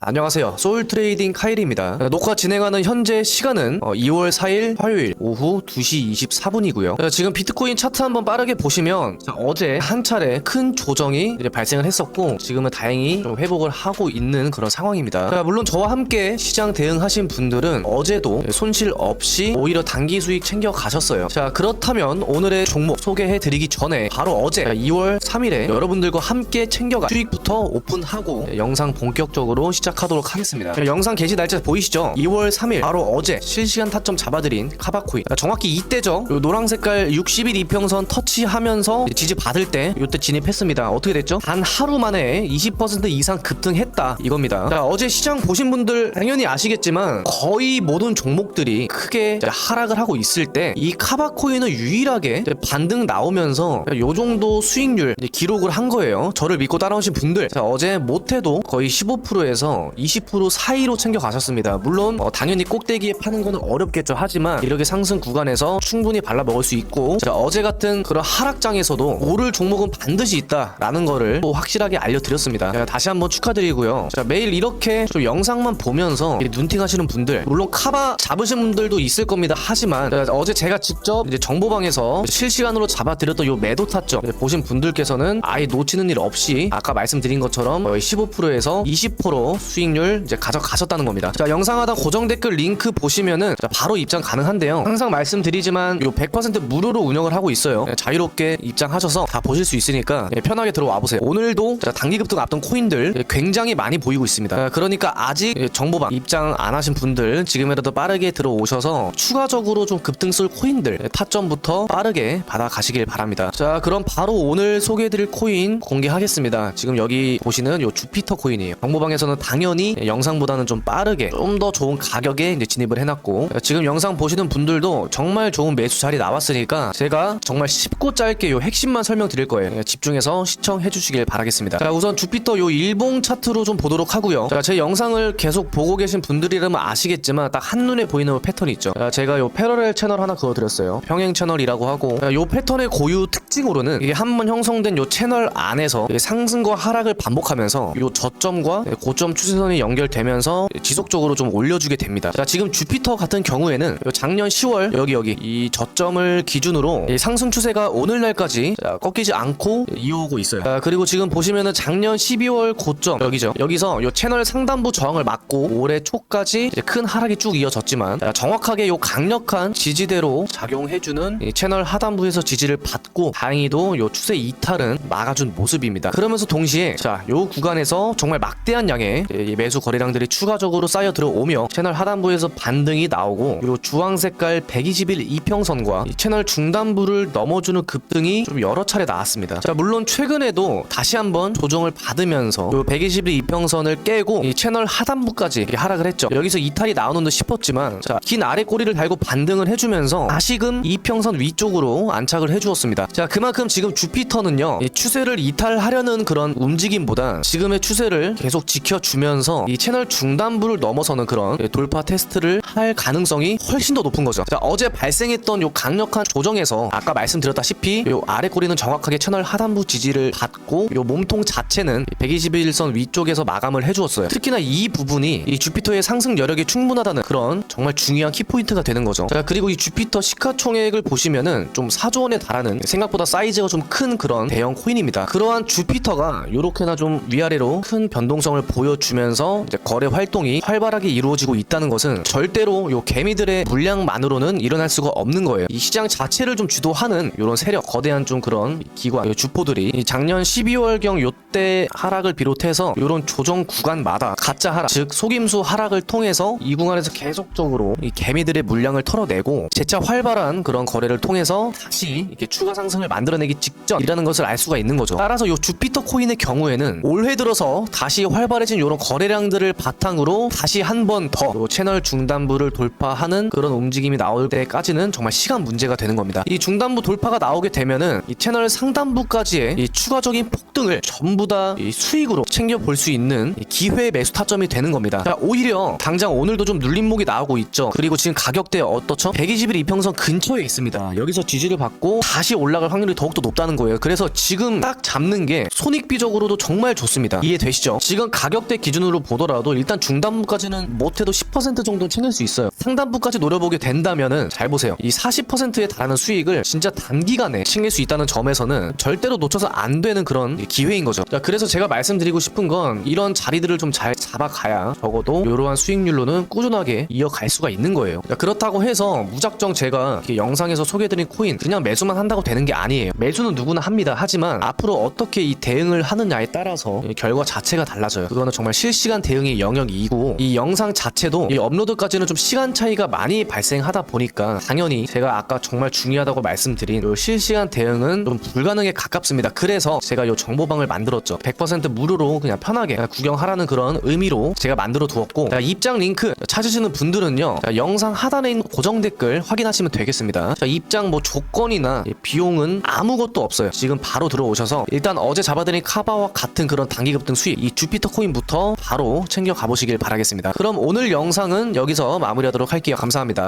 안녕하세요. 소울 트레이딩 카일입니다. 어, 녹화 진행하는 현재 시간은 어, 2월 4일 화요일 오후 2시 24분이고요. 지금 비트코인 차트 한번 빠르게 보시면 자, 어제 한 차례 큰 조정이 발생을 했었고 지금은 다행히 좀 회복을 하고 있는 그런 상황입니다. 자, 물론 저와 함께 시장 대응하신 분들은 어제도 손실 없이 오히려 단기 수익 챙겨 가셨어요. 자, 그렇다면 오늘의 종목 소개해 드리기 전에 바로 어제 2월 3일에 여러분들과 함께 챙겨간 수익부터 오픈하고 영상 본격적으로 시작 하도록 하겠습니다. 자, 영상 게시 날짜 보이시죠? 2월 3일 바로 어제 실시간 타점 잡아드린 카바코인 자, 정확히 이때죠. 요 노랑 색깔 60일 이평선 터치하면서 지지 받을 때 요때 진입했습니다. 어떻게 됐죠? 단 하루 만에 20% 이상 급등했다 이겁니다. 자, 어제 시장 보신 분들 당연히 아시겠지만 거의 모든 종목들이 크게 하락을 하고 있을 때 이 카바코인은 유일하게 반등 나오면서 요 정도 수익률 기록을 한 거예요. 저를 믿고 따라오신 분들 자, 어제 못해도 거의 15%에서 20% 사이로 챙겨 가셨습니다. 물론 어, 당연히 꼭대기에 파는 거는 어렵겠죠. 하지만 이렇게 상승 구간에서 충분히 발라 먹을 수 있고 자, 어제 같은 그런 하락장에서도 오를 종목은 반드시 있다라는 거를 또 확실하게 알려드렸습니다. 자, 다시 한번 축하드리고요. 자, 매일 이렇게 좀 영상만 보면서 이 눈팅 하시는 분들 물론 카바 잡으신 분들도 있을 겁니다. 하지만 자, 어제 제가 직접 이제 정보방에서 실시간으로 잡아드렸던 요 매도 타점 보신 분들께서는 아예 놓치는 일 없이 아까 말씀드린 것처럼 거의 15%에서 20% 수익률 이제 가져가셨다는 겁니다. 자 영상 하단 고정 댓글 링크 보시면은 자, 바로 입장 가능한데요. 항상 말씀드리지만 요 100% 무료로 운영을 하고 있어요. 네, 자유롭게 입장하셔서 다 보실 수 있으니까 네, 편하게 들어와 보세요. 오늘도 자, 단기 급등 앞둔 코인들 네, 굉장히 많이 보이고 있습니다. 자, 그러니까 아직 예, 정보방 입장 안 하신 분들 지금이라도 빠르게 들어오셔서 추가적으로 좀 급등 쏠 코인들 네, 타점부터 빠르게 받아가시길 바랍니다. 자 그럼 바로 오늘 소개해드릴 코인 공개하겠습니다. 지금 여기 보시는 요 주피터 코인이에요. 정보방에서는 당 연히 영상보다는 좀 빠르게 좀 더 좋은 가격에 이제 진입을 해놨고 지금 영상 보시는 분들도 정말 좋은 매수 자리 나왔으니까 제가 정말 쉽고 짧게 요 핵심만 설명드릴 거예요. 집중해서 시청해 주시길 바라겠습니다. 자 우선 주피터 요 일봉 차트로 좀 보도록 하고요. 자, 제 영상을 계속 보고 계신 분들이라면 아시겠지만 딱 한눈에 보이는 패턴이 있죠. 자, 제가 요 패러렐 채널 하나 그어드렸어요. 평행 채널이라고 하고 자, 요 패턴의 고유 특징으로는 이게 한 번 형성된 요 채널 안에서 상승과 하락을 반복하면서 요 저점과 고점 추세 선이 연결되면서 지속적으로 좀 올려주게 됩니다. 자, 지금 주피터 같은 경우에는 요 작년 10월 여기 여기 이 저점을 기준으로 이 상승 추세가 오늘날까지 자, 꺾이지 않고 이어오고 있어요. 자, 그리고 지금 보시면은 작년 12월 고점 여기죠. 여기서 요 채널 상단부 저항을 막고 올해 초까지 큰 하락이 쭉 이어졌지만 자, 정확하게 요 강력한 지지대로 작용해주는 이 채널 하단부에서 지지를 받고 다행히도 요 추세 이탈은 막아준 모습입니다. 그러면서 동시에 자, 요 구간에서 정말 막대한 양의 이 매수 거래량들이 추가적으로 쌓여 들어오며 채널 하단부에서 반등이 나오고 요 주황 색깔 120일 이평선과 이 채널 중단부를 넘어주는 급등이 좀 여러 차례 나왔습니다. 자, 물론 최근에도 다시 한번 조정을 받으면서 요 120일 이평선을 깨고 이 채널 하단부까지 하락을 했죠. 여기서 이탈이 나오는 듯 싶었지만 자, 긴 아래 꼬리를 달고 반등을 해주면서 다시금 이평선 위쪽으로 안착을 해주었습니다. 자, 그만큼 지금 주피터는요 이 추세를 이탈하려는 그런 움직임보다 지금의 추세를 계속 지켜주면 서 이 채널 중단부를 넘어서는 그런 돌파 테스트를 할 가능성이 훨씬 더 높은 거죠. 자, 어제 발생했던 요 강력한 조정에서 아까 말씀드렸다시피 요 아래 꼬리는 정확하게 채널 하단부 지지를 받고 요 몸통 자체는 121선 위쪽에서 마감을 해주었어요. 특히나 이 부분이 이 주피터의 상승 여력이 충분하다는 그런 정말 중요한 키포인트가 되는 거죠. 자, 그리고 이 주피터 시가총액을 보시면은 좀 4조 원에 달하는 생각보다 사이즈가 좀 큰 그런 대형 코인입니다. 그러한 주피터가 요렇게나 좀 위아래로 큰 변동성을 보여주면 서 이제 거래 활동이 활발하게 이루어지고 있다는 것은 절대로 요 개미들의 물량만으로는 일어날 수가 없는 거예요. 이 시장 자체를 좀 주도하는 이런 세력, 거대한 좀 그런 기관, 요 주포들이 이 작년 12월경 요때 하락을 비롯해서 이런 조정 구간마다 가짜 하락, 즉 속임수 하락을 통해서 이 구간에서 계속적으로 이 개미들의 물량을 털어내고 재차 활발한 그런 거래를 통해서 다시 이렇게 추가 상승을 만들어내기 직전이라는 것을 알 수가 있는 거죠. 따라서 요 주피터 코인의 경우에는 올해 들어서 다시 활발해진 이런 거래량들을 바탕으로 다시 한 번 더 채널 중단부를 돌파하는 그런 움직임이 나올 때까지는 정말 시간 문제가 되는 겁니다. 이 중단부 돌파가 나오게 되면은 이 채널 상단부까지의 이 추가적인 폭등을 전부 다이 수익으로 챙겨 볼 수 있는 이 기회 매수 타점이 되는 겁니다. 자, 오히려 당장 오늘도 좀 눌림목이 나오고 있죠. 그리고 지금 가격대 어떻죠? 120일 이평선 근처에 있습니다. 여기서 지지를 받고 다시 올라갈 확률이 더욱더 높다는 거예요. 그래서 지금 딱 잡는 게 손익비적으로도 정말 좋습니다. 이해되시죠? 지금 가격대 기준으로 보더라도 일단 중단부까지는 못해도 10% 정도 챙길 수 있어요. 상단부까지 노려보게 된다면은 잘 보세요. 이 40%에 달하는 수익을 진짜 단기간에 챙길 수 있다는 점에서는 절대로 놓쳐서 안 되는 그런 기회인 거죠. 자, 그래서 제가 말씀드리고 싶은 건 이런 자리들을 좀 잘 잡아가야 적어도 이러한 수익률로는 꾸준하게 이어갈 수가 있는 거예요. 자, 그렇다고 해서 무작정 제가 영상에서 소개해드린 코인 그냥 매수만 한다고 되는 게 아니에요. 매수는 누구나 합니다. 하지만 앞으로 어떻게 이 대응을 하느냐에 따라서 이 결과 자체가 달라져요. 그거는 정말 실시간 대응의 영역이고 이 영상 자체도 이 업로드까지는 좀 시간 차이가 많이 발생하다 보니까 당연히 제가 아까 정말 중요하다고 말씀드린 요 실시간 대응은 좀 불가능에 가깝습니다. 그래서 제가 요 정보방을 만들었죠. 100% 무료로 그냥 편하게 그냥 구경하라는 그런 의미로 제가 만들어 두었고 자, 입장 링크 찾으시는 분들은요 자, 영상 하단에 있는 고정 댓글 확인하시면 되겠습니다. 자, 입장 뭐 조건이나 이 비용은 아무것도 없어요. 지금 바로 들어오셔서 일단 어제 잡아드린 카바와 같은 그런 단기 급 등 수익 이 주피터 코인부터 바로 챙겨 가보시길 바라겠습니다. 그럼 오늘 영상은 여기서 마무리하도록 할게요. 감사합니다.